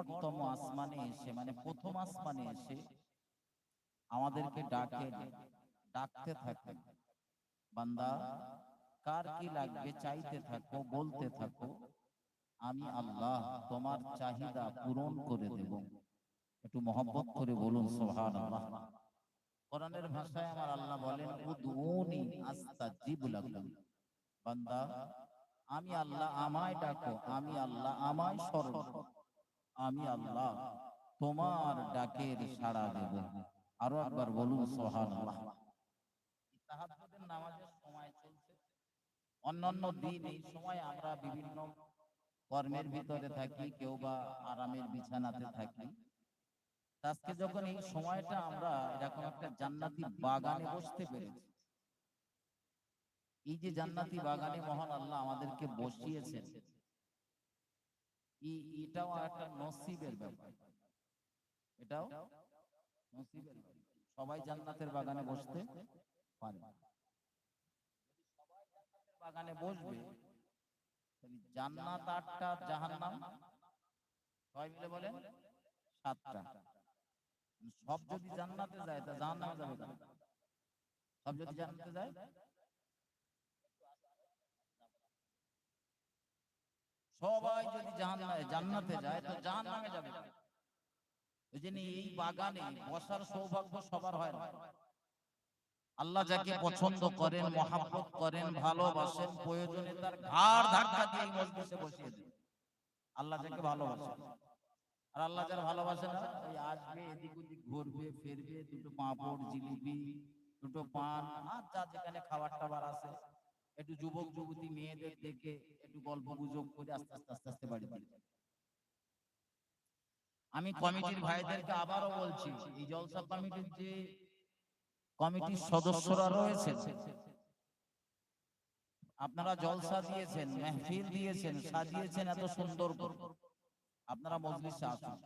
নিকটতম আসমানে এসে মানে প্রথম আসমানে এসে আমাদেরকে ডাকে, ডাকতে থাকেন। বান্দা, কার কি লাগবে চাইতে থাকো, বলতে থাকো, আমি আল্লাহ তোমার চাহিদা পূরণ করে দেব। একটু মহব্বত করে বলুন সোহান কোরআনের ভাষায় আমার আল্লাহ বলেন, উদউনি আস্তাজিব লাকুম। বান্দা, আমি আল্লাহ আমায় ডাকো, আমি আল্লাহ আমায় স্মরণ। আমি আল্লাহ তোমার ডাকের সাড়া দেব। আরও একবার বলুন সুবহানাল্লাহ। তাহাজ্জুদের নামাজের সময় চলছে। অন্যান্য দিন এই সময় আমরা বিভিন্ন কর্মের ভিতরে থাকি কেউ বা আরামের বিছানাতে থাকি। আজকে যখন এই সময়টা আমরা এরকম একটা জান্নাতি বাগানে বসতে পেরেছি। এই যে জান্নাতি বাগানে মহান আল্লাহ আমাদেরকে বসিয়েছেন। এটাও একটা নসিবের ব্যাপার। এটাও নসিবের সবাই জান্নাতের বাগানে বসতে পারে। বাগানে বসবে জান্নাত আটটা, জাহান্নাম সবাই মিলে বলেন সাতটা। সব যদি জান্নাতে যায়, তা জাহান্নামে যাবে সব যদি জান্নাতে যায় সবাই যদি জান্নাতে যায়, তো জাহান্নামে যাবে। ওই জন্য এই বাগানে বসার সৌভাগ্য সবার হয় না। আল্লাহ যাকে পছন্দ করেন, মহাব্বত করেন, ভালোবাসেন, প্রয়োজনে তার ঘাড় ধাক্কা দিয়ে এই মজলিসে বসিয়ে দেন। আল্লাহ যাকে ভালোবাসেন। আর আল্লাহ যারা ভালোবাসে না ওই আসবে, এদিক ওদিক ঘুরবে, ফিরবে, দুটো পাঁপড়, জিলিপি, দুটো পান, আর যা যেখানে খাবার টাবার আছে। একটু যুবক যুবতী মেয়েদের দেখে একটু গল্প গুজব করে আস্তে আস্তে আস্তে আস্তে বাড়ি যাবে। আমি কমিটির ভাইদেরকে আবারও বলছি এই জলসা কমিটির যে কমিটির সদস্যরা রয়েছে আপনারা জলসা দিয়েছেন মেহফিল দিয়েছেন সাজিয়েছেন এত সুন্দর আপনারা মজলিসে আসুন।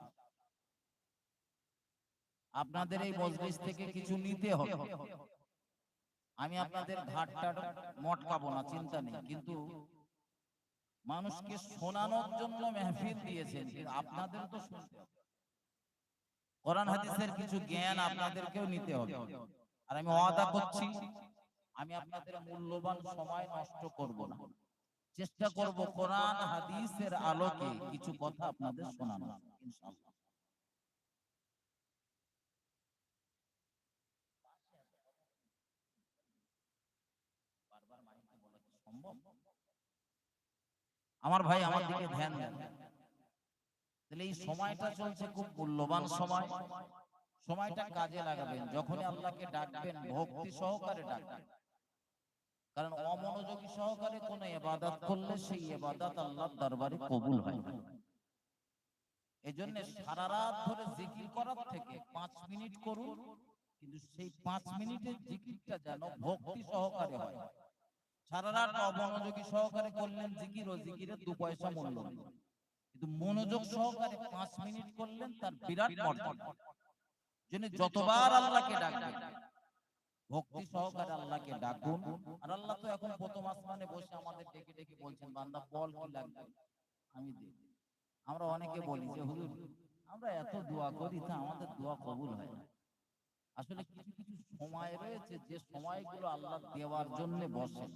আপনাদের এই মজলিস থেকে কিছু নিতে হবে। আমি আপনাদের ঘাটটা মটকাবো না, চিন্তা নেই। কিন্তু মানুষকে শোনানোর জন্য মেহফিল দিয়েছেন আপনাদের তো শুনতে হবে। কোরআন হাদিসের কিছু জ্ঞান আপনাদেরকেও নিতে হবে। আর আমি ওয়াদা করছি, আমি আপনাদের মূল্যবান সময় নষ্ট করব না। চেষ্টা করব কোরআন হাদিসের আলোকে কিছু কথা আপনাদের শোনানো ইনশাআল্লাহ বারবার মাইকে বলা কি সম্ভব আমার ভাই আমার দিকে ধ্যান দেন। তাহলে এই সময়টা চলছে খুব মূল্যবান সময়। সময়টা কাজে লাগাবেন। যখনই আল্লাহকে ডাকবেন ভক্তি সহকারে ডাকবেন। কারণ অমনোযোগী সহকারে কোন এবাদত করলে সেই এবাদত আল্লাহর দরবারে কবুল হয় না। এজন্য সারা রাত ধরে জিকির করার থেকে পাঁচ মিনিট করুন কিন্তু সেই পাঁচ মিনিটের জিকিরটা যেন ভক্তি সহকারে হয়। সারা রাত অমনোযোগী সহকারে করলেন জিকির ও জিকিরের দু পয়সা মূল্য কিন্তু মনোযোগ সহকারে পাঁচ মিনিট করলেন তার বিরাট যিনি যতবার আল্লাহকে ডাকবেন আমি আমরা অনেকে বলি যে, হুজুর, আমরা এত দোয়া করি, তা আমাদের দোয়া কবুল হয় না। আসলে কিছু কিছু সময় রয়েছে যে সময়গুলো আল্লাহ দেওয়ার জন্য বসে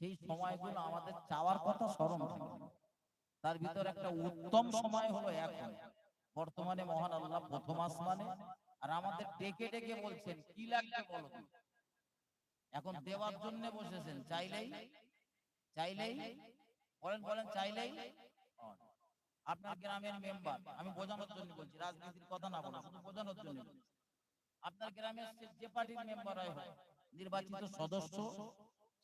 সেই সময়গুলো আমাদের চাওয়ার কথা স্মরণ তার ভিতর একটা উত্তম সময় হলো এখন। বর্তমানে মহান আল্লাহ প্রথম আসমানে, আর আমাদের ডেকে ডেকে বলছেন, কি লাগবে বলো এখন দেওয়ার জন্য বসেছেন, চাইলেই? চাইলেই? বলেন বলেন, চাইলেই। আপনার গ্রামের মেম্বার, আমি বোঝানোর জন্য বলছি, রাজনীতির কথা না বলে, শুধু বোঝানোর জন্য বলছি। আপনার গ্রামের যে পার্টির মেম্বার হয় নির্বাচিত সদস্য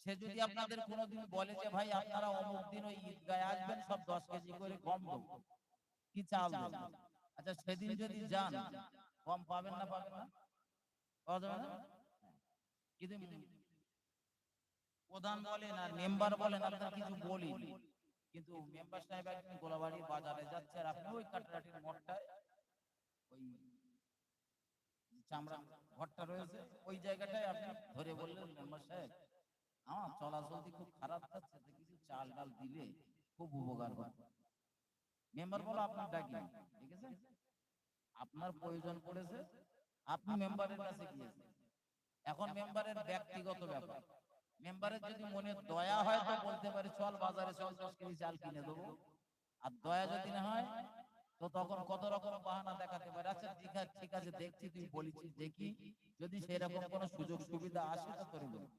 সে যদি আপনাদের কোনোদিন বলে যে ভাই আপনারা অমুক দিন ওই ঈদগায় আসবেন সব দশ কেজি করে কম দেবো কি চাল দেবো আচ্ছা সেদিন যদি যান কম পাবেন না পাবেন না? পাওয়া যাবে না? কিন্তু প্রধান বলেন আর মেম্বার বলেন আপনার কিছু বলি। কিন্তু মেম্বার সাহেব একদিন গোলাবাড়ির বাজারে যাচ্ছে আর আপনি ওই কাটরাটির মোড়টায় ওই চামড়া ঘরটা রয়েছে, ওই জায়গাটায় আপনি ধরে বললেন মেম্বার সাহেব, আমার চলাচলতি খুব খারাপ যাচ্ছে কিছু চাল ডাল দিলে খুব উপকার হবে মেম্বার বলো, আপনার ডাকি। ঠিক আছে? আপনার প্রয়োজন পড়েছে, আপনি মেম্বারের কাছে গিয়েছেন। এখন মেম্বারের ব্যক্তিগত ব্যাপার। মেম্বারের যদি মনে দয়া হয়, তো বলতে পারে, চল বাজারে চল, দশ কেজি চাল কিনে দেবো। আর দয়া যদি না হয় তো তখন কত রকম বাহানা দেখাতে পারে? আচ্ছা ঠিক আছে ঠিক আছে, দেখছি তুই বলেছিস দেখি। যদি সেরকম কোনো সুযোগ সুবিধা আসে তো তোর বলব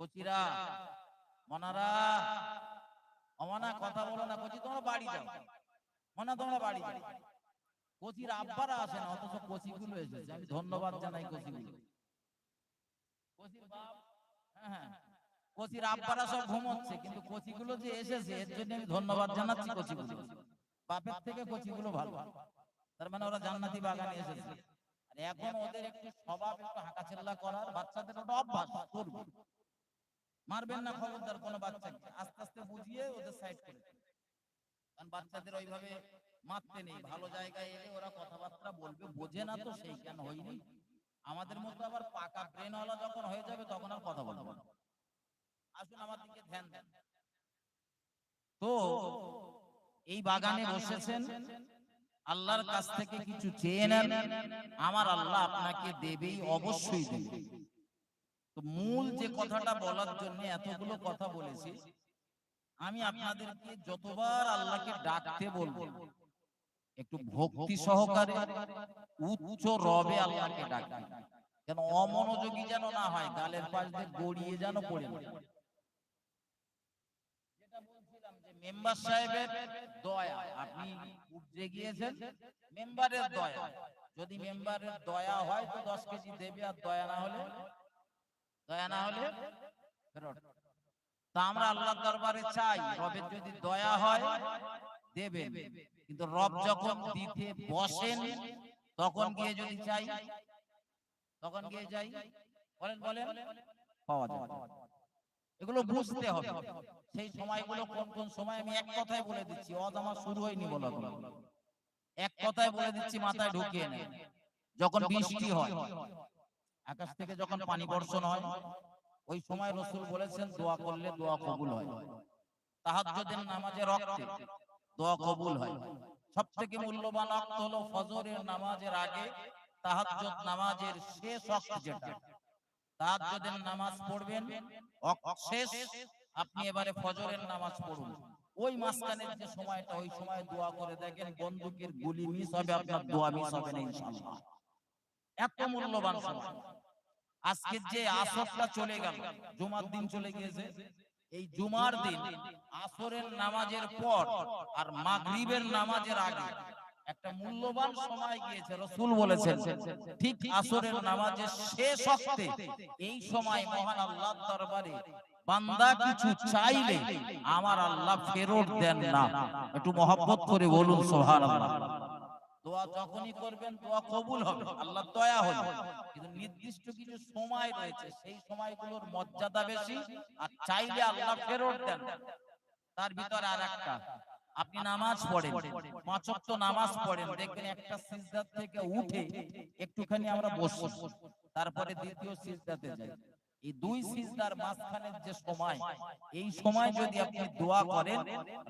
কচিরা, মনারা, অমনা কথা বলো না, কচি, তোমরা বাড়ি যাও। মনা, তোমরা বাড়ি যাও। কচির আব্বারা আসে না, অথচ কচিগুলো এসেছে। আমি ধন্যবাদ জানাই কচির বাপ হ্যাঁ হ্যাঁ। কচির আব্বারা সব ঘুমোচ্ছে, কিন্তু কচিগুলো যে এসেছে, এর জন্য আমি ধন্যবাদ জানাচ্ছি কচিগুলো বাপের থেকে কচিগুলো ভালো। তার মানে ওরা জান্নাতি বাগানে এসেছে। আর এখন ওদের একটু স্বভাব একটু হাঁকাচেল্লা করার বাচ্চাদের ওটা অভ্যাস করবে। মারবেন না খবরদার কোনো বাচ্চাকে। আস্তে আস্তে বুঝিয়ে ওদের সাইড করে কারণ বাচ্চাদের ওইভাবে মারতে নেই। ভালো জায়গায় এলে ওরা কথাবার্তা বলবে। বোঝে না তো সেই জ্ঞান হয়নি। আমাদের মতো আবার পাকা ব্রেনওয়ালা যখন হয়ে যাবে তখন আর কথা বলব না। আসুন আমার দিকে ধ্যান দেন। তো এই বাগানে বসেছেন? আল্লাহর কাছ থেকে কিছু চেয়ে নেন। আমার আল্লাহ আপনাকে দেবেই, অবশ্যই দেবে তো মূল যে কথাটা বলার জন্য এতগুলো কথা বলেছি, আমি আপনাদেরকে যতবার আল্লাহকে ডাকতে বলব, একটু ভক্তি সহকারে উচ্চ রবে আল্লাহকে ডাকবেন কেন, অমনোযোগী যেন না হয়, গালের পাশ দিয়ে গড়িয়ে যেন পড়ে না যেটা বলছিলাম যে মেম্বার সাহেবের দয়া। আপনি উঠে গিয়েছেন, মেম্বারের দয়া। যদি মেম্বারের দয়া হয় তো দশ কেজি দেবে, আর দয়া না হলে? দয়া না হলে তা আমরা আল্লাহ দরবারে চাই, রবের যদি দয়া হয় দেবে কিন্তু রব যখন দিতে বসেন, তখন গিয়ে যদি চাই, তখন গিয়ে যাই বলেন বলেন পাওয়া যায়। এগুলো বুঝতে হবে। সেই সময়গুলো কোন কোন সময় আমি এক কথায় বলে দিচ্ছি। অজ আমার শুরু হয়নি বলা। এক কথায় বলে দিচ্ছি মাথায় ঢুকিয়ে নেন যখন বৃষ্টি হয় আকাশ থেকে যখন পানি বর্ষণ হয় ওই সময় রসুল বলেছেন দোয়া করলে দোয়া কবুল হয়। তাহাজ্জুদের নামাজে রক্তে দোয়া কবুল হয়। সব থেকে মূল্যবান অক্ত হলো ফজরের নামাজের আগে তাহাজ্জুদ নামাজের শেষ অক্ত যেটা। তাহাজ্জুদের নামাজ পড়বেন শেষ আপনি এবারে ফজরের নামাজ পড়ুন। ওই মাঝখানের যে সময়টা ওই সময় দোয়া করে দেখেন বন্দুকের গুলি মিস হবে আপনার দোয়া মিস হবে না ইনশাআল্লাহ। এত মূল্যবান সময়। আজকে যে আসরটা চলে গেল জুমার দিন চলে গিয়েছে। এই জুমার দিন আসরের নামাজের পর আর মাগরিবের নামাজের আগে একটা মূল্যবান সময় গিয়েছে রসুল বলেছেন। ঠিক আসরের নামাজের শেষ অক্তে এই সময় মহান আল্লাহ দরবারে বান্দা কিছু চাইলে আমার আল্লাহ ফেরত দেন না। একটু মহব্বত করে বলুন সুবহানাল্লাহ। দোয়া যখনই করবেন দোয়া কবুল হবে। আল্লাহ দয়া হবে। কিন্তু নির্দিষ্ট কিছু সময় রয়েছে সেই সময়গুলোর মর্যাদা বেশি আর চাইলে আল্লাহ ফেরত দেন। তার ভিতরে আর একটা আপনি নামাজ পড়েন পাঁচ ওয়াক্ত নামাজ পড়েন, দেখবেন একটা সিজদার থেকে উঠে একটুখানি আমরা বসবো। তারপরে দ্বিতীয় সিজদাতে যাই। এই দুই সিজদার মাঝখানের যে সময়, এই সময় যদি আপনি দোয়া করেন,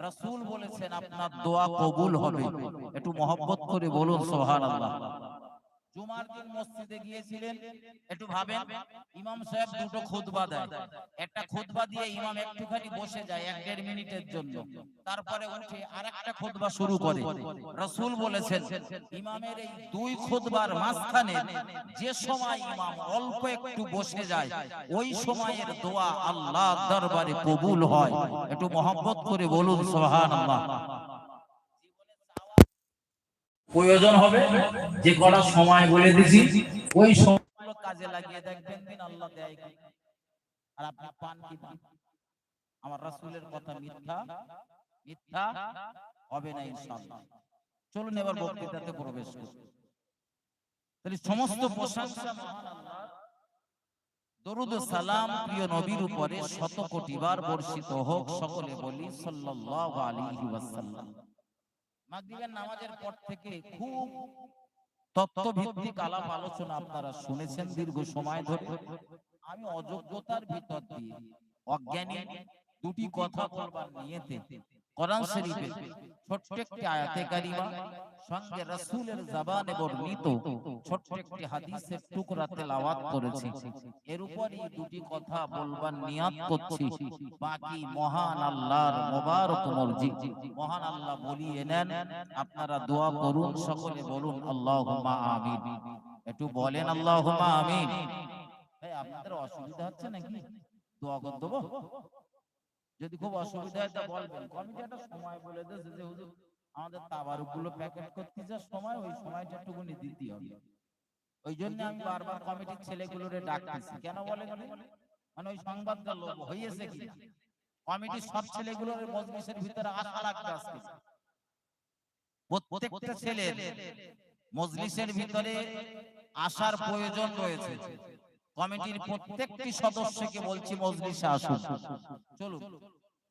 রাসূল বলেছেন, আপনার দোয়া কবুল হবে। একটু মহব্বত করে বলুন, সুবহানাল্লাহ। জুমার দিন মসজিদে গিয়েছিলেন, একটু ভাবেন, ইমাম সাহেব দুটো খুতবা দেয়। একটা খুতবা দিয়ে ইমাম একটুখানি বসে যায় এক দেড় মিনিটের জন্য। তারপরে উঠে আরেকটা খুতবা শুরু করে। রাসূল বলেছেন, ইমামের এই দুই খুতবার মাঝখানে যে সময় ইমাম অল্প একটু বসে যায়, ওই সময়ের দোয়া আল্লাহ দরবারে কবুল হয়। একটু মহব্বত করে বলুন, সুবহানাল্লাহ। প্রয়োজন হবে, যে কটা সময় বলে দিছি, ওই সময়গুলো কাজে লাগিয়ে দেখবেন, দিন আল্লাহ দেয়। আর আপনি পান কি পান? আমার রাসূলের কথা মিথ্যা মিথ্যা হবে না ইনশাআল্লাহ। চলুন এবার বক্তৃতাতে প্রবেশ করি। তাহলে সমস্ত প্রশংসা মহান আল্লাহর দরুদ সালাম প্রিয় নবীর উপরে শত কোটিবার বর্ষিত হোক সকলে বলি সাল্লাল্লাহু আলাইহি ওয়াসাল্লাম। মাগরিবের নামাজের পর থেকে খুব তত্ত্বভিত্তিক আলাপ আলোচনা আপনারা শুনেছেন দীর্ঘ সময় ধরে। আমি অযোগ্যতার ভিতর দিয়ে অজ্ঞানী দুটি কথা বলবার নিয়েতে কোরআন শরীফে ছোট্ট একটি আয়াতে কারিমা সঙ্গে রাসূলের জবানে বর্ণিত ছোট্ট একটি হাদিসের টুকরা তেলাওয়াত করেছি। এর উপরই দুটি কথা বলবার নিয়াত করছি। বাকি মহান আল্লাহর মোবারক মর্জি। মহান আল্লাহ বলিয়ে নেন। আপনারা দোয়া করুন। সকলে বলুন আল্লাহুম্মা আমিন। একটু বলেন আল্লাহুম্মা আমিন। এই আপনাদের অসুবিধা হচ্ছে নাকি? দোয়া করে দেবো? যদি খুব অসুবিধা হয় তা বলবেন। কমিটি একটা সময় বলে দিয়েছে যে হুজুর আমাদের তাবারুকগুলো প্যাকেট করতে যা সময় ওই সময়টা একটুখানি দিতে হবে। ওই জন্য আমি বারবার কমিটির ছেলেগুলোরে ডাকতেছি। কেন বলেন তো? মানে ওই সংবাদটা লোক হয়েছে কি? কমিটির সব ছেলেগুলোর মজলিসের ভিতরে আশা রাখতে আসছে প্রত্যেকটা ছেলে মজলিসের ভিতরে আসার প্রয়োজন রয়েছে। কমিটির প্রত্যেকটি সদস্যকে বলছি মজলিসে আসুন। চলুন।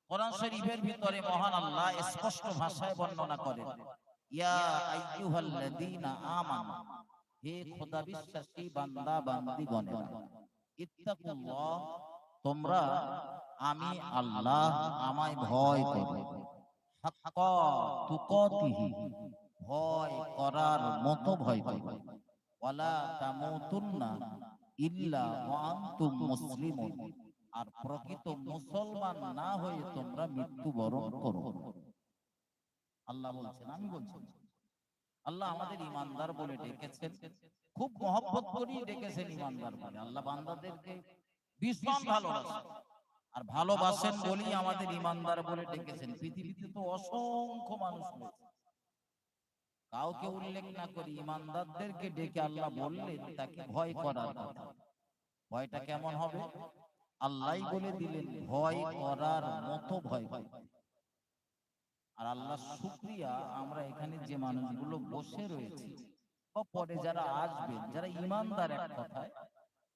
কোরআন শরীফের ভিতরে মহান আল্লাহ স্পষ্ট ভাষায় বর্ণনা করেন। ইয়া আইয়ুহাল্লাযীনা আমানু। হে খোদা বিশ্বাসী বান্দা বান্দিগণেরা ইত্তাকুল্লাহ তোমরা আমি আল্লাহ আমায় ভয় করো। হাক্কা তুকাতিহি ভয় করার মতো ভয় করো। ওয়ালা তামুতুন্না ইল্লা আনতুম মুসলিমুন। আর প্রকৃত মুসলমান না হয়ে তোমরা মৃত্যুবরণ করো। আল্লাহ বলছেন আমি বলছি। আল্লাহ আমাদের ইমানদার বলে ডেকেছেন। খুব মহব্বত করেই ডেকেছেন ইমানদার বলে আল্লাহ বান্দাদেরকে ভীষণ ভালোবাসেন আর ভালোবাসেন বলেই আমাদের ইমানদার বলে ডেকেছেন। পৃথিবীতে তো অসংখ্য মানুষ রয়েছে। কাউকে উল্লেখ না করি ইমানদারদেরকে ডেকে আল্লাহ বললেন, তাকে ভয় করার কথা। ভয়টা কেমন হবে? আল্লাহ বলে দিলেন, ভয় করার মতো ভয়। আর আল্লাহ শুক্রিয়া, আমরা এখানে যে মানুষগুলো বসে রয়েছি, বা পরে যারা আসবেন, যারা ইমানদার এক কথায়,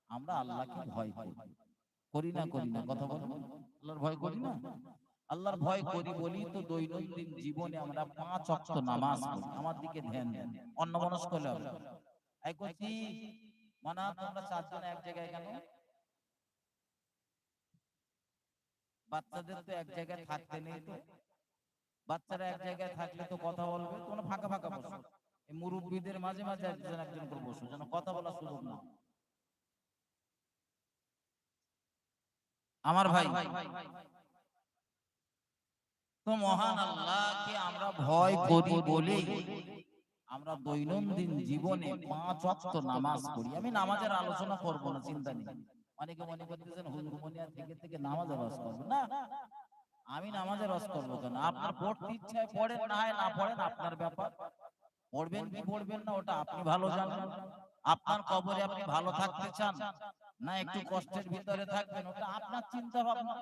আমরা আল্লাহকে ভয় করি। করি না করি না, কথা বলব? আল্লাহর ভয় করি না? আল্লাহর ভয় করি বলি তো দৈনন্দিন জীবনে আমরা পাঁচ অক্ত নামাজ পড়ি। আমার দিকে ধ্যান দেন। অন্য মানুষ করলে হবে। এই করছি মানা তোমরা চারজন এক জায়গায় কেন? বাচ্চাদের তো এক জায়গায় থাকতে নেই তো। বাচ্চারা এক জায়গায় থাকলে তো কথা বলবে। তোমরা ফাঁকা ফাঁকা বসো। এই মুরব্বীদের মাঝে মাঝে একজন একজন করে বসো যেন কথা বলার সুযোগ না। আমার ভাই তো মহান আল্লাহকে আমরা ভয় করি বলেই আমরা দৈনন্দিন জীবনে পাঁচ নামাজ পড়ি। আমি নামাজের আলোচনা করব না চিন্তা নেই। অনেকে মনে করতেছেন হুজুর মনিয়া থেকে থেকে নামাজের রস করব। না আমি নামাজের রস করব কেন? আপনার পড়তে ইচ্ছায় পড়েন না হয় না পড়েন আপনার ব্যাপার। পড়বেন কি পড়বেন না ওটা আপনি ভালো জানেন। আপনার কবরে আপনি ভালো থাকতে চান না একটু কষ্টের ভিতরে থাকবেন ওটা আপনার চিন্তা ভাবনা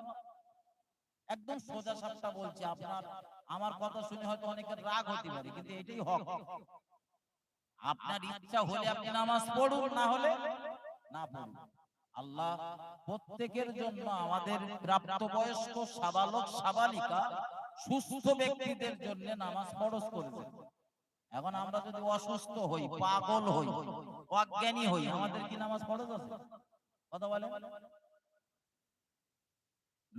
একদম সোজা সাপটা বলছি আপনার আমার কথা শুনে হয়তো অনেকের রাগ হতে পারে কিন্তু এটাই হক। আপনার ইচ্ছা হলে আপনি নামাজ পড়ুন না হলে না পড়ুন। আল্লাহ প্রত্যেকের জন্য আমাদের প্রাপ্তবয়স্ক সাবালক সাবালিকা সুস্থ ব্যক্তিদের জন্য নামাজ ফরজ করেছেন এখন আমরা যদি অসুস্থ হই পাগল হই অজ্ঞানী হই আমাদের কি নামাজ ফরজ আছে? কথা বলে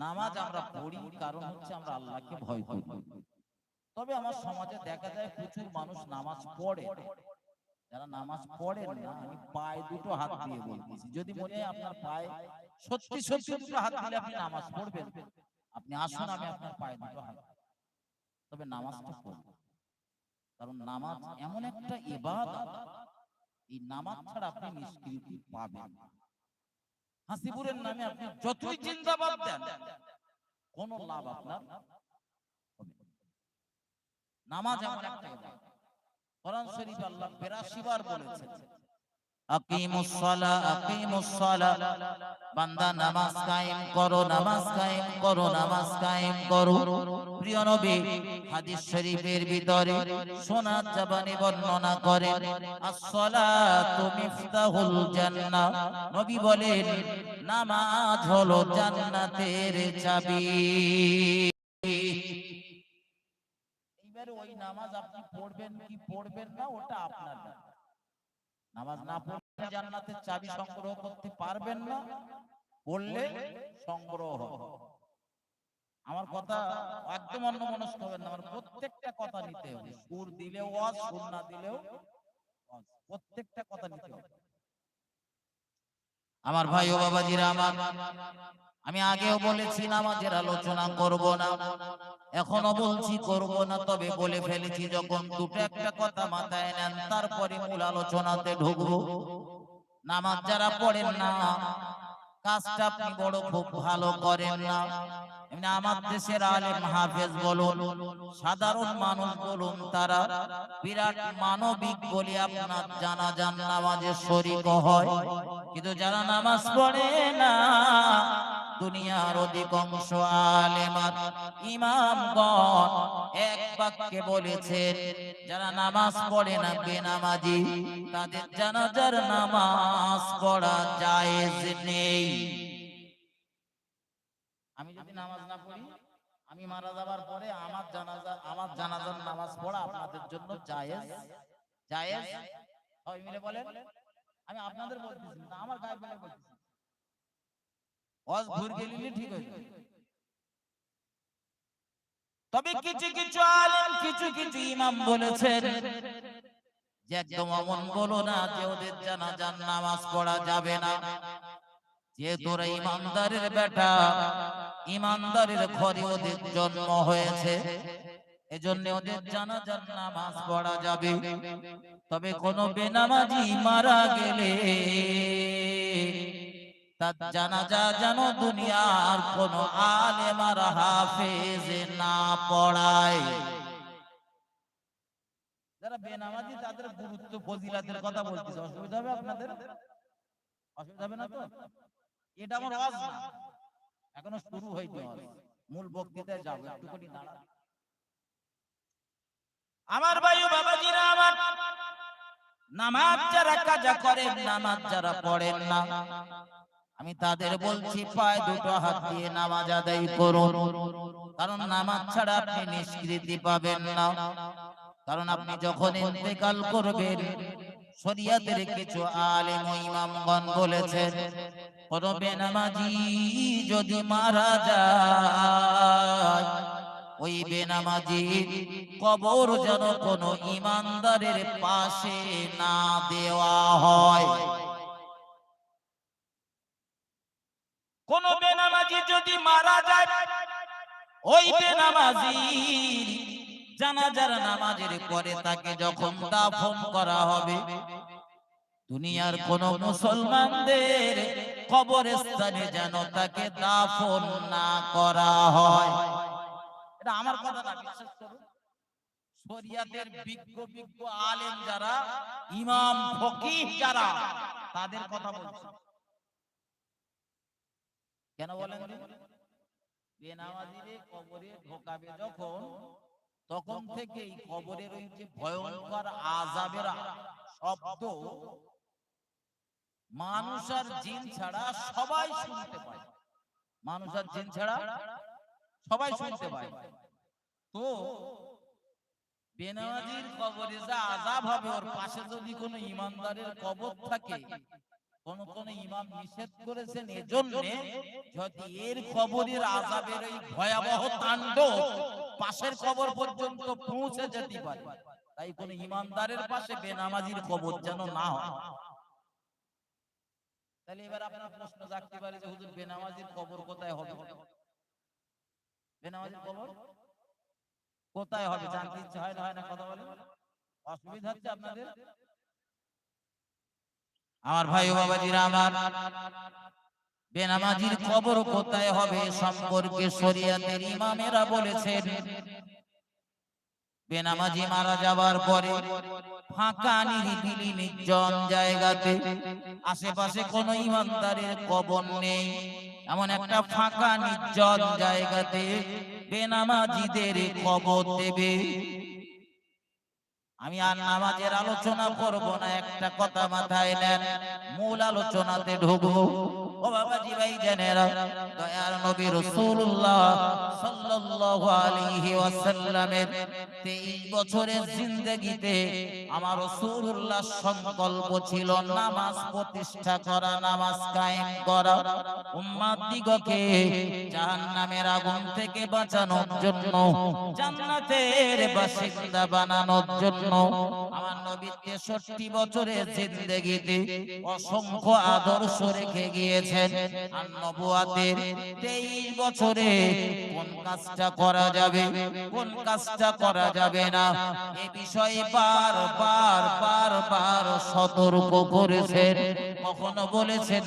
নামাজ আমরা পড়ি কারণ হচ্ছে আমরা আল্লাহকে ভয় করি। তবে আমার সমাজে দেখা যায় প্রচুর মানুষ নামাজ পড়ে যারা নামাজ পড়েন না আমি পায়ে দুটো হাত দিয়ে বলতেছি। যদি মনে হয় আপনার পায়ে সত্যি সত্যি দুটো হাত দিলে আপনি নামাজ পড়বেন। আপনি আসুন আমি আপনার পায়ে দুটো হাত। তবে নামাজটা পড়বেন। কারণ নামাজ এমন একটা ইবাদত। এই নামাজ ছাড়া আপনি নিষ্কৃতি পাবেন না। হাসিপুরের নামে আপনি যতই জিন্দাবাদ দেন কোন লাভ আপনার নামাজ আমার একটা। কোরআন শরীফ আল্লাহ 82 বার বলেছেন। নামাজ হলো জান্নাতের চাবি। ওই নামাজ আপনি পড়বেন কি পড়বেন না ওটা আপনার। নামাজ না পড়লে জান্নাতের চাবি সংগ্রহ করতে পারবেন না, পড়লে সংগ্রহ হবে। আমার কথা একদম অন্য মনস্ক হবেন না, আমার প্রত্যেকটা কথা নিতে হবে। সুর দিলেও ওয়াজ, সুর না দিলেও প্রত্যেকটা কথা নিতে হবে। আমার ভাই ও বাবাজিরা আমার আমি আগেও বলেছি নামাজের আলোচনা করব না। এখনও বলছি করব না, তবে বলে ফেলেছি যখন দুটো একটা কথা মাথায় নেন, তারপরে মূল আলোচনাতে ঢুকবো। নামাজ যারা পড়েন না, কাজটা আপনি বড় খুব ভালো করেন না। এমনি আমার দেশের আলেম হাফেজ বলুন, সাধারণ মানুষ বলুন তারা, বিরাট মানবিক বলে আপনার জানা যান নামাজের শরিক হয়। কিন্তু যারা নামাজ পড়ে না দুনিয়ার অধিকাংশ আলেমাত ইমামগণ এক বাক্যে বলেছেন, যারা নামাজ পড়ে না বেনামাজি, তাদের জানাজার নামাজ পড়া জায়েজ নেই। আমি যদি নামাজ না পড়ি, আমি মারা যাবার পরে আমার জানাজা, আমার জানাজার নামাজ পড়া আপনাদের জন্য জায়েজ। জায়েজ? সবাই মিলে বলেন। আমি আপনাদের বলতেছি না, আমার গায়ে বলে বলতেছি। ওয়াজ ঘুর গেলিলে ঠিক হয়ে তবে কিছু কিছু আলেম কিছু কিছু ইমাম বলেছেন যে একদম অমন বলো না যে ওদের জানাজার নামাজ পড়া যাবে না। যে তোরা ইমানদারের বেটা ইমানদারের ঘরে ওদের জন্ম হয়েছে। এজন্য ওদের জানাজার নামাজ পড়া যাবে। তবে কোন বেনামাজি মারা গেলে তার জানাজা যেন দুনিয়ার কোন আলেম আর হাফেজ না পড়ায়। যারা বেনামাজি, তাদের গুরুত্ব, ফজিলাতের কথা বলতেছে। অসুবিধা হবে আপনাদের? অসুবিধা হবে না তো? এটা আমার ওয়াজ না। এখনও শুরু হয়নি মূল বক্তৃতায় যাব। একটুখানি দাঁড়া আমার ভাই বাবাজিরা আমার নামাজ যারা কাজা করেন, নামাজ যারা পড়েন না। আমি তাদের বলছি পায় দুটো হাত দিয়ে নামাজ আদায় করুন। কারণ নামাজ ছাড়া আপনি নিষ্কৃতি পাবেন না। কারণ আপনি যখন ইন্তেকাল করবেন শরিয়াতের কিছু আলেম ও ইমামগণ বলেছেন কোন বেনামাজি যদি মারা যায় ওই বেনামাজি কবর যেন কোন ইমানদারের পাশে না দেওয়া হয়। কোন বেনামাজি যদি মারা যায় ওই বেনামাজি জানাজার নামাজের পরে তাকে যখন দাফন করা হবে দুনিয়ার কোন মুসলমানদের কবরস্থানে যেন তাকে দাফন না করা হয়। এটা আমার কথা না বিশ্বাস করুন। শরিয়াতের বিজ্ঞ বিজ্ঞ আলেম যারা ইমাম ফকিহ যারা তাদের কথা বলছি। কেন বলেন বেনামাজিরে কবরে ঢোকাবে যখন তখন থেকেই কবরের ওই যে ভয়ঙ্কর আজাবের শব্দ মানুষ আর জিন ছাড়া সবাই শুনতে পায়। মানুষ আর জিন ছাড়া সবাই শুনতে পায়। তো বেনামাজির কবরে যা আজাব হবে ওর পাশে যদি কোনো ইমানদারের কবর থাকে কোন কোন ইমাম নিষেধ করেছেন এজন্য যদি এর কবরের আজাবের এই ভয়াবহ তাণ্ডব পাশের কবর পর্যন্ত পৌঁছে যেতে পারে। তাই কোন ইমানদারের পাশে বেনামাজির কবর যেন না হয়। তাহলে এবার আপনার প্রশ্ন জাগতে পারে যে হুজুর বেনামাজির কবর কোথায় হবে? বেনামাজির কবর কোথায় হবে? জানতে ইচ্ছা হয় না হয় না কথা বলে? অসুবিধা হচ্ছে আপনাদের? আমার ভাই ও বাবাজিরা আমার। বেনামাজির কবর কোথায় হবে সম্পর্কে শরিয়াতের ইমামেরা বলেছেন। বেনামাজি মারা যাবার পরে ফাঁকা নিরিবিলি নির্জন জায়গাতে আশেপাশে কোনো ইমানদারের কবর নেই। এমন একটা ফাঁকা নির্জন জায়গাতে বেনামাজিদের কবর দেবে। আমি আর নামাজের আলোচনা করব না একটা কথা মাথায় নেন মূল আলোচনাতে ঢুকবো। ও ভাই দয়ার নবী রাসূলুল্লাহ সাল্লাল্লাহু আলাইহি ওয়াসাল্লামের 23 বছরের আমার রাসূলুল্লাহ সংকল্প ছিল নামাজ প্রতিষ্ঠা করা, নামাজ কায়েম করা। জাহান্নামের আগুন থেকে বাঁচানোর জন্য, জান্নাতের বাসিন্দা বানানোর জন্য আমার নবী 63 বছরের জিন্দেগিতে অসংখ্য আদর্শ রেখে গিয়েছেন আর নবুয়াতের 23 বছরে কোন কাজটা করা যাবে, কোন কাজটা করা যাবে না। এ বিষয়ে বার বার বার বার সতর্ক করেছেন। কখনো বলেছেন,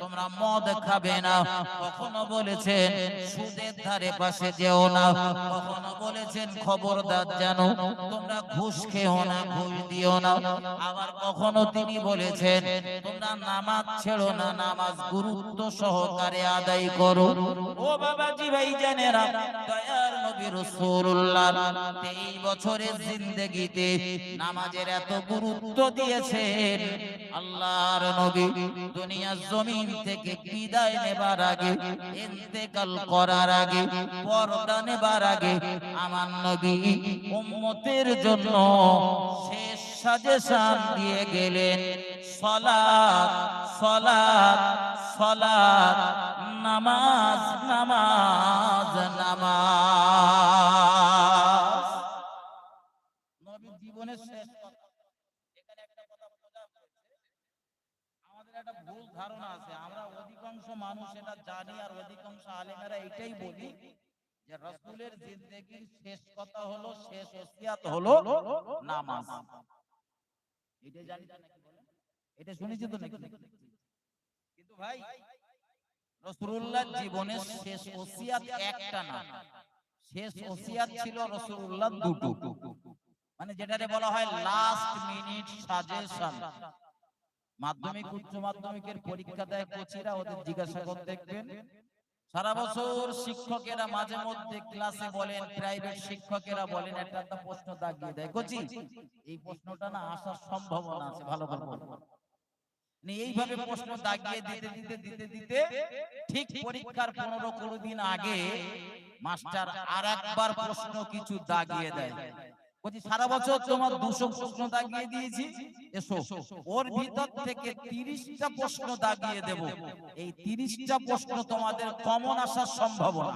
তোমরা মদ খাবে না। কখনো বলেছেন, সুদের ধারে পাশে যেও না। কখনো বলেছেন, খবরদার জানো তোমরা ঘুষ খেও না, ঘুষ দিও না। আবার কখনো তিনি বলেছেন, তোমরা নামাজ ছেড়ো না, নামাজ গুরুত্ব সহকারে আদায় করো। ও বাবাজি ভাই জানেরা দয়ার নবী রাসূলুল্লাহ 23 বছরের জিন্দেগিতে নামাজের এত গুরুত্ব দিয়েছেন। আল্লাহর নবী দুনিয়ার জমিন থেকে বিদায় নেবার আগে, ইন্তেকাল করার আগে, পর্দা নেবার আগে আমার নবী উম্মতের জন্য শেষ সাজেশন দিয়ে গেলেন সলাত সলাত সলাত নামাজ নামাজ নামাজ নবীর জীবনের শেষ কথা এখানে একটা কথা বোঝা হয়েছে। আমাদের একটা ভুল ধারণা আছে। আমরা অধিকাংশ মানুষ এটা জানি আর অধিকাংশ আলেমেরা এটাই বলি যে রসুলের জিন্দেগির শেষ কথা হলো, শেষ ওসিয়াত হলো নামাজ। এটা জানি নাকি? এটা শুনেছি তো নাকি? কিন্তু ভাই রসুল্লাহ জীবনের শেষ ওসিয়াত একটা না। শেষ ওসিয়াত ছিল রসুল্লাহ দুটো। মানে যেটারে বলা হয় লাস্ট মিনিট সাজেশন মাধ্যমিক উচ্চ মাধ্যমিকের পরীক্ষা দেয় কোচিরা ওদের জিজ্ঞাসা করে দেখবেন। সারা বছর শিক্ষকেরা মাঝে মধ্যে ক্লাসে বলেন প্রাইভেট শিক্ষকেরা বলেন একটা একটা প্রশ্ন দাগিয়ে দেয়। কোচি এই প্রশ্নটা না আসার সম্ভাবনা আছে ভালো করে মানে এইভাবে প্রশ্ন দাগিয়ে দিতে দিতে দিতে দিতে ঠিক পরীক্ষার পনেরো কুড়ি দিন আগে মাস্টার আর একবার প্রশ্ন কিছু দাগিয়ে দেয়। সারা বছর তোমার দুশো প্রশ্ন দাগিয়ে দিয়েছি। এসো, ওর ভিতর থেকে তিরিশটা প্রশ্ন দাগিয়ে দেব। এই তিরিশটা প্রশ্ন তোমাদের কমন আসার সম্ভাবনা।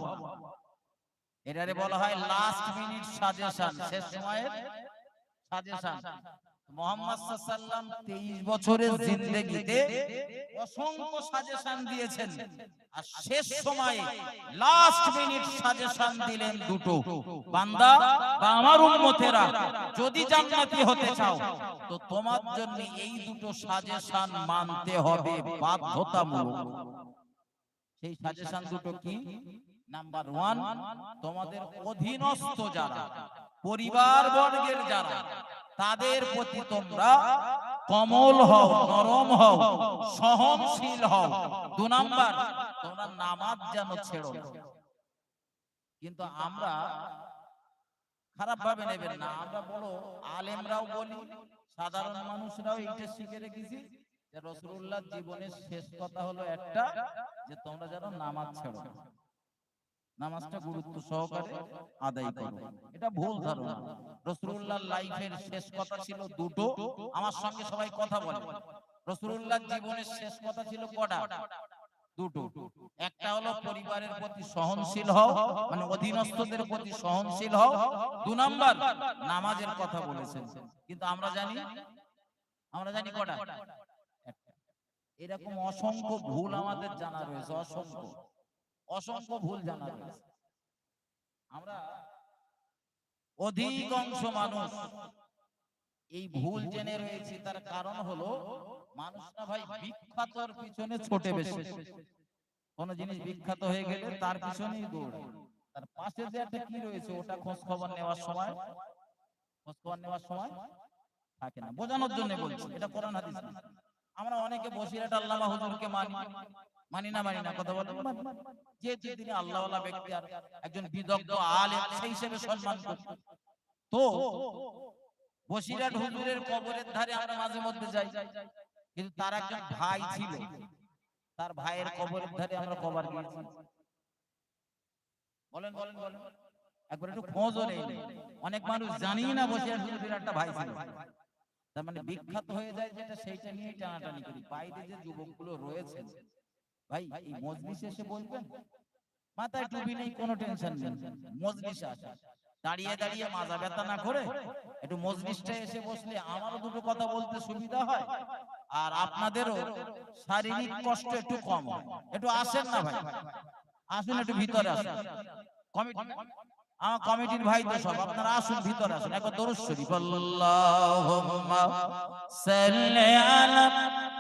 এটারে বলা হয় লাস্ট মিনিট সাজেশন শেষ সময়ের সাজেশন মোহাম্মদ সাল্লাম তেইশ বছরের জিন্দগিতে অসংখ্য সাজেশন দিয়েছেন। আর শেষ সময়ে লাস্ট মিনিট সাজেশন দিলেন দুটো। বান্দা বা আমার উম্মতেরা যদি জান্নাতি হতে চাও তো তোমার জন্য এই দুটো সাজেশন মানতে হবে বাধ্যতামূলক। সেই সাজেশন দুটো কি? নাম্বার ওয়ান তোমাদের অধীনস্থ যারা পরিবার বর্গের যারা তাদের প্রতি তোমরা কমল হও নরম হও সহনশীল হও। দু নাম্বার তোমরা নামাজ যেন ছেড়ো কিন্তু আমরা খারাপ ভাবে নেবেন না। আমরা বলো আলেমরাও বলি সাধারণ মানুষরাও এইটা শিখে রেখেছি যে রসুল্লাহ জীবনের শেষ কথা হলো একটা যে তোমরা যেন নামাজ ছেড়ো। নামাজটা গুরুত্ব সহকারে আদায় করো। এটা ভুল ধারণা। রসুল্লাহ লাইফের শেষ কথা ছিল দুটো। আমার সঙ্গে সবাই কথা বলে। রসুল্লাহ জীবনের শেষ কথা ছিল কটা? দুটো। একটা হলো পরিবারের প্রতি সহনশীল হও মানে অধীনস্থদের প্রতি সহনশীল হও। দু নাম্বার নামাজের কথা বলেছেন। কিন্তু আমরা জানি আমরা জানি কটা? এরকম অসংখ্য ভুল আমাদের জানা রয়েছে অসংখ্য। অসংখ্য ভুল জানা রয়েছে। আমরা অধিকাংশ মানুষ এই ভুল জেনে রয়েছে। তার কারণ হলো মানুষ না ভাই বিখ্যাতর পিছনে ছোটে বেশি। কোন জিনিস বিখ্যাত হয়ে গেলে তার পিছনেই দৌড়ায় তার পাশে যে একটা কি রয়েছে ওটা খোঁজ খবর নেওয়ার সময়। খোঁজ খবর নেওয়ার সময় থাকে না। বোঝানোর জন্য বলছি এটা কোরআন হাদিস আমরা অনেকে বসিরাট আল্লামা হুজুরকে মানি। মানি না মানি না, কথা বলে যে তিনি আল্লাহওয়ালা ব্যক্তি আর একজন বিদগ্ধ আলেম, সেই হিসেবে সম্মান করি। তো বসিরাট হুজুরের কবরের ধারে আমরা মাঝে মধ্যে যাই। কিন্তু তার একজন ভাই ছিল। তার ভাইয়ের কবরের ধারে আমরা কবর গিয়েছি। বলেন বলেন বলেন। একবার একটু খোঁজও নেই অনেক মানুষ জানি না বসে আছে যে বিরাটটা ভাই ছিল। তার মানে বিখ্যাত হয়ে যায় যেটা, সেইটা নিয়ে টানাটানি করি। বাইরে যে যুবকগুলো রয়েছে ভাই এই মজলিসে এসে বলবেন মাথায় টুপি নেই কোনো টেনশন নেই। মজলিসে আসা দাঁড়িয়ে দাঁড়িয়ে মাজা ব্যথা না করে একটু মজলিসটা এসে বসলে আমারও দুটো কথা বলতে সুবিধা হয়। আর আপনাদেরও শারীরিক কষ্ট একটু কম। হয় একটু আসেন না ভাই। আসুন একটু ভিতরে আসুন। কমিটি আমার কমিটির ভাই তো সব। আপনারা আসুন ভিতরে আসুন। একবার দরুদ শরীফ। আল্লাহুম্মা সাল্লি আলা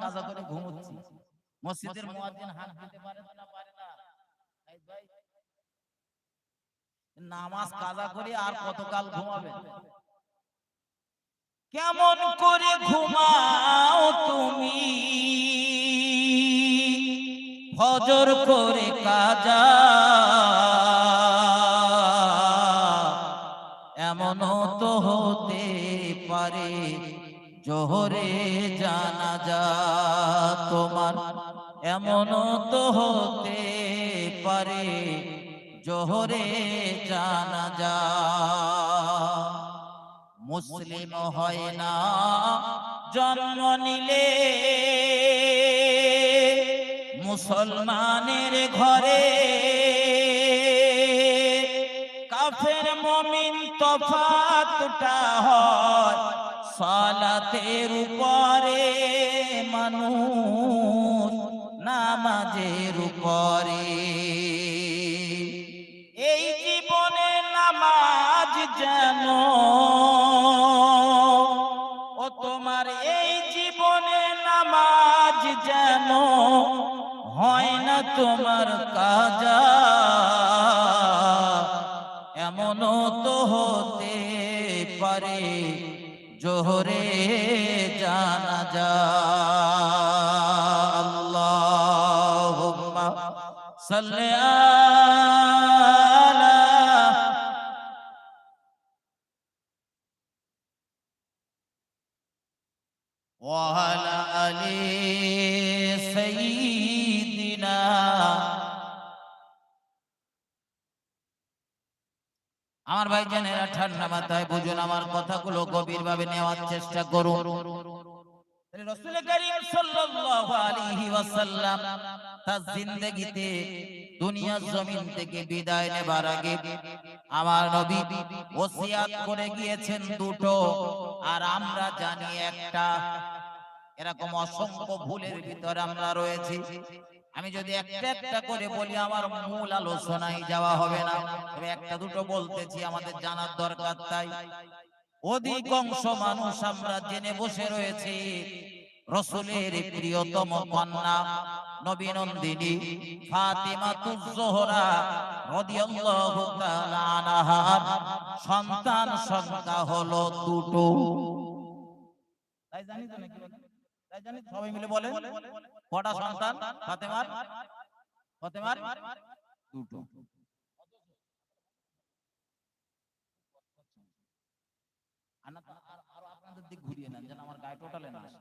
কাজা করে ঘুমোচ্ছি মসজিদের মুয়াজ্জিন হাত দিতে পারে না পারে না। ভাই, নামাজ কাজা করে আর কতকাল ঘুমাবে? কেমন করে ঘুমাও তুমি? ফজর করে কাজা এমনও তো হতে পারে জোহরে জানা যা মুসলিম হয় না জন্ম নিলে মুসলমানের ঘরে কাফের মমিন তফাতটা হয় সালাতের উপরে মানুষ নামাজের উপরে। এই জীবনে নামাজ যেন ও তোমার এই জীবনে নামাজ যেন হয় না তোমার সাল্লি আলা জিন্দেগিতে দুনিয়ার জমিন থেকে বিদায় নেবার আগে আমার নবী ওসিয়াত করে গিয়েছেন দুটো। আর আমরা জানি একটা। এরকম অসংখ্য ভুলের ভিতরে আমরা রয়েছি। আমি যদি একটা একটা করে বলি, আমার মূল আলোচনায় যাওয়া হবে না। তবে একটা দুটো বলতেছি, আমাদের জানার দরকার তাই। অধিকাংশ মানুষ আমরা জেনে বসে রয়েছি, রসুলের প্রিয়তম কন্যা। নবীনন্দিনী ফাতিমাতুজ জোহরা রাদিয়াল্লাহু তাআলা আনহার সন্তান সংখ্যা হলো দুটো। তাই জানি তো নাকি তাই জানি সবাই মিলে বলেন কটা সন্তান? ফাতেমার? ফাতেমার? দুটো। আর- আপনাদের দিক ঘুরিয়ে নেন যেন আমার গায়ে টোটালে না আসে।